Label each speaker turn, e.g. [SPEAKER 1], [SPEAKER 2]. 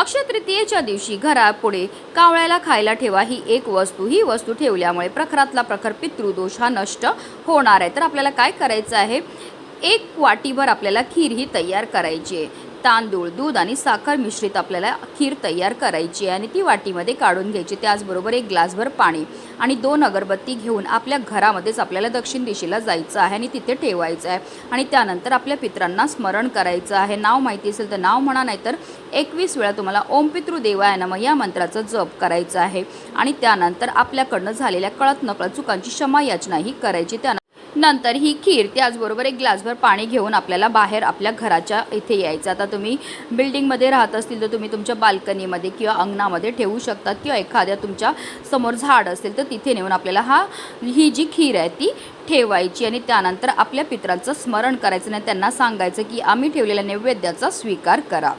[SPEAKER 1] अक्षय तृतीयेच्या दिवशी घरापुढे कावळ्याला खायला ठेवा ही एक वस्तू. ही वस्तू ठेवल्यामुळे प्रखरातला प्रखर पितृदोष हा नष्ट होणार आहे. तर आपल्याला काय करायचं आहे? एक वाटीभर आपल्याला खीर ही तयार करायची आहे. तांदूळ दूध आणि साखर मिश्रित आपल्याला खीर तयार करायची आहे आणि ती वाटीमध्ये काढून घ्यायची. त्याचबरोबर एक ग्लासभर पाणी आणि दोन अगरबत्ती घेऊन आपल्या घरामध्येच आपल्याला दक्षिण दिशेला जायचं आहे आणि तिथे ठेवायचं आहे आणि त्यानंतर आपल्या पित्रांना स्मरण करायचं आहे. नाव माहिती असेल तर नाव म्हणा नाहीतर एकवीस वेळा तुम्हाला ओम पितृ देवाय नम या मंत्राचं जप करायचं आहे. आणि त्यानंतर आपल्याकडनं झालेल्या कळत नकळत चुकांची क्षमा याचना ही करायची. त्या नंतर ही खीर त्याचबरोबर एक ग्लासभर पाणी घेऊन आपल्याला बाहेर आपल्या घराच्या इथे यायचं. आता तुम्ही बिल्डिंगमध्ये राहत असतील तर तुम्ही तुमच्या बाल्कनीमध्ये किंवा अंगणामध्ये ठेवू शकतात किंवा एखाद्या तुमच्यासमोर झाड असेल तर तिथे नेऊन आपल्याला हा ही जी खीर आहे ती ठेवायची आणि त्यानंतर आपल्या पित्रांचं स्मरण करायचं आणि त्यांना सांगायचं की आम्ही ठेवलेल्या नैवेद्याचा स्वीकार करा.